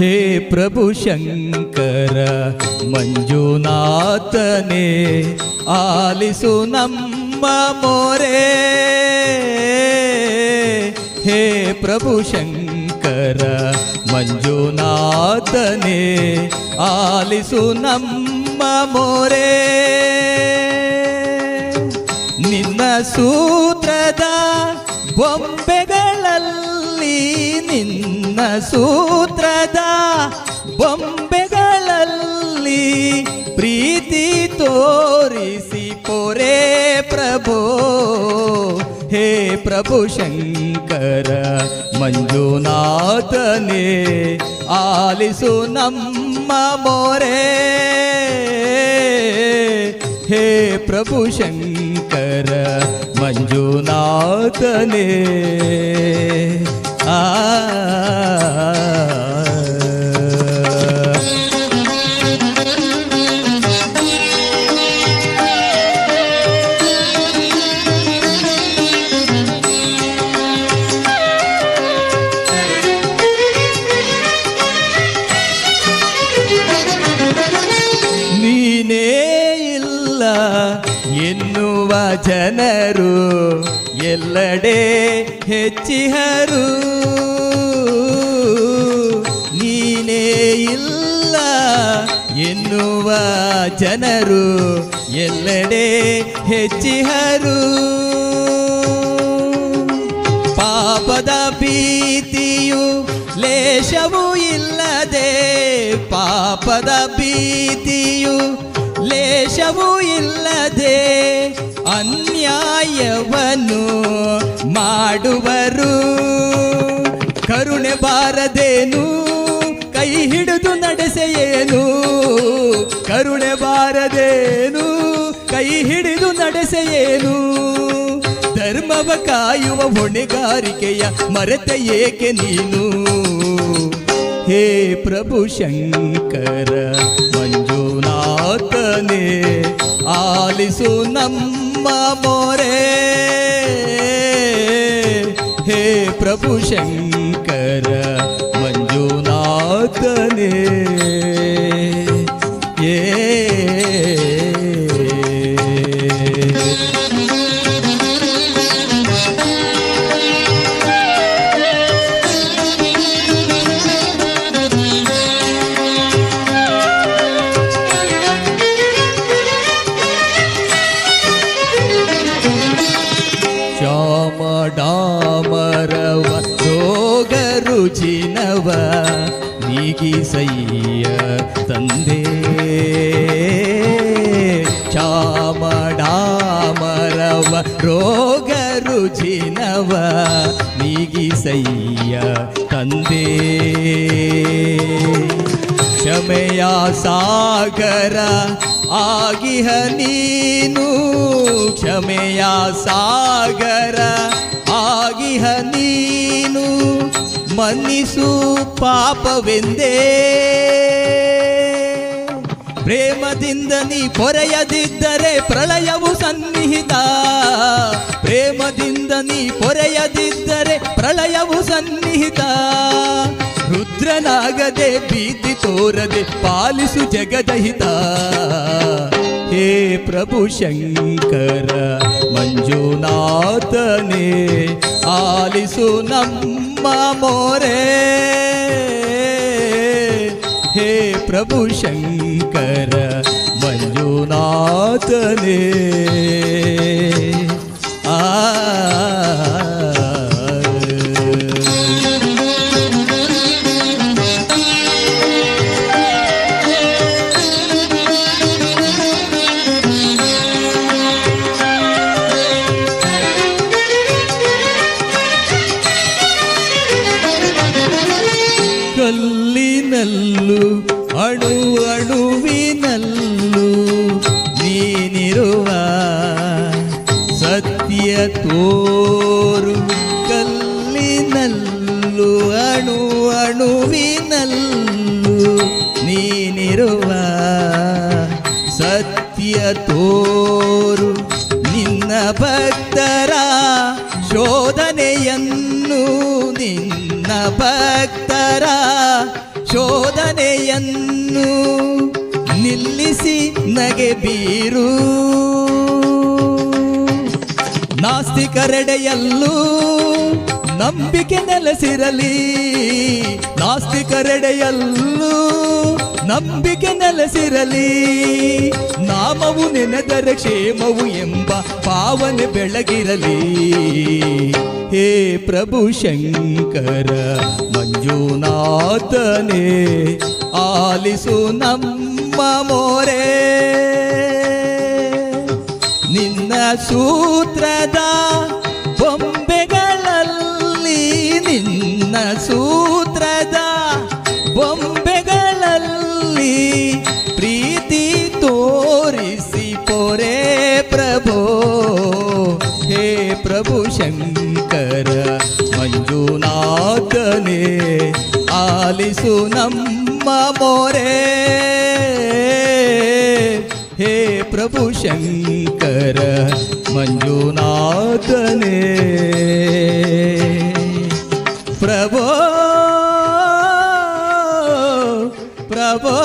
हे प्रभुशकर मञ्जुनाथने मोरे। हे प्रभुश ಶಂಕರ ಮಂಜುನಾಥನೇ ಆಲಿಸು ನಮ್ಮ ಮೋರೆ. ನಿನ್ನ ಸೂತ್ರದ ಬೊಂಬೆಗಳಲ್ಲಿ ನಿನ್ನ ಸೂತ್ರದ ಬೊಂಬೆಗಳಲ್ಲಿ ಪ್ರೀತಿ ತೋರಿಸಿ ಪೊರೆ ಪ್ರಭೋ. हे प्रभु शङ्कर मञ्जुनाथने आलिसु नम्म मोरे। हे प्रभु शङ्कर मञ्जुनाथने आ ಜನರು ಎಲ್ಲಡೆ ಹೆಚ್ಚಿಹರು. ನೀನೇ ಇಲ್ಲ ಎನ್ನುವ ಜನರು ಎಲ್ಲಡೆ ಹೆಚ್ಚಿಹರು. ಪಾಪದ ಭೀತಿಯು ಲೇಷವೂ ಇಲ್ಲದೆ ಪಾಪದ ಭೀತಿಯು ಲೇಷವೂ ಇಲ್ಲದೆ ಅನ್ಯಾಯವನ್ನು ಮಾಡುವರು. ಕರುಣೆ ಬಾರದೇನು, ಕೈ ಹಿಡಿದು ನಡೆಸೆಯೇನು. ಕರುಣೆ ಬಾರದೇನು, ಕೈ ಹಿಡಿದು ನಡೆಸೆಯೇನು. ಧರ್ಮವ ಕಾಯುವ ಹೊಣೆಗಾರಿಕೆಯ ಮರೆತ ಏಕೆ ನೀನು? ಹೇ ಪ್ರಭು ಶಂಕರ ಮಂಜುನಾಥನೇ, ಆಲಿಸು ನಮ್ಮ अम्मा मोरे। हे प्रभु शंकर मंजुनाथ ने। ಶ್ಯಾಮಡಾಮರವ ರೋಗ ರುಚಿನವ ನೀಗಿಸಯ್ಯ ತಂದೆ ಶ್ಯಾಮಡಾಮರವ ರೋಗ ರುಚಿನವ ನೀಗಿಸಯ್ಯ ತಂದೆ ಕ್ಷಮೆಯ ಸಾಗರ ಆಗಿಹ ನೀನು. ಕ್ಷಮೆಯ ಸಾಗರ ಆಗಿಹ ನೀನು. ಮನ್ನಿಸು ಪಾಪವೆಂದೇ. ಪ್ರೇಮದಿಂದ ನೀ ಪೊರೆಯದಿದ್ದರೆ ಪ್ರಳಯವು ಸನ್ನಿಹಿತ. ಪ್ರೇಮದಿಂದ ನೀ ಪೊರೆಯದಿದ್ದರೆ ಪ್ರಳಯವು ಸನ್ನಿಹಿತ. ರುದ್ರನಾಗದೆ ಭೀತಿ ತೋರದೆ ಪಾಲಿಸು ಜಗದಹಿತ ಹೇ ಪ್ರಭು ಶಂಕರ ಮಂಜುನಾಥನೇ ಆಲಿಸು ನಮ್ಮ ಮೋರೆ ಹೇ ಪ್ರಭು ಶಂಕರ ಮಂಜುನಾಥನೇ ಅಣು ಅಣುವಿನಲ್ಲೂ ನೀನಿರುವ ಸತ್ಯ ತೋರು ಕಲ್ಲಿನಲ್ಲೂ, ಅಣು ಅಣುವಿನಲ್ಲೂ ನೀನಿರುವ ಸತ್ಯ ತೋರು ನಿನ್ನ ಭಕ್ತರ ಶೋಧನೆಯನ್ನು ನಿನ್ನ ಭಕ್ತರ ಶೋಧನೆಯನ್ನು ನಿಲ್ಲಿಸಿ ನಗೆ ಬೀರು. ನಾಸ್ತಿಕರೆಡೆಯಲ್ಲೂ ನಂಬಿಕೆ ನೆಲೆಸಿರಲಿ. ನಾಸ್ತಿಕರೆಡೆಯಲ್ಲೂ ನಂಬಿಕೆ ನೆಲೆಸಿರಲಿ ನಾಮವು ನೆನೆದರೆ ಕ್ಷೇಮವು ಎಂಬ ಪಾವನೆ ಬೆಳಗಿರಲಿ. ಹೇ ಪ್ರಭು ಶಂಕರ, ಮಂಜುನಾಥನೇ, ಆಲಿಸು ನಮ್ಮ ಮೋರೆ. ನಿನ್ನ ಸೂತ್ರದ ಬೊಂಬೆಗಳಲ್ಲಿ ಪ್ರೀತಿ ತೋರಿಸಿ ಪೊರೆ ಪ್ರಭೋ ಹೇ ಪ್ರಭು ಶಂಕರ ಮಂಜುನಾಥನೇ ಆಲಿಸು ನಮ್ಮ ಮೋರೆ ಹೇ ಪ್ರಭು ಶಂಕರ ಮಂಜುನಾಥನೇ ಪ್ರಭೋ ಪ್ರಭೋ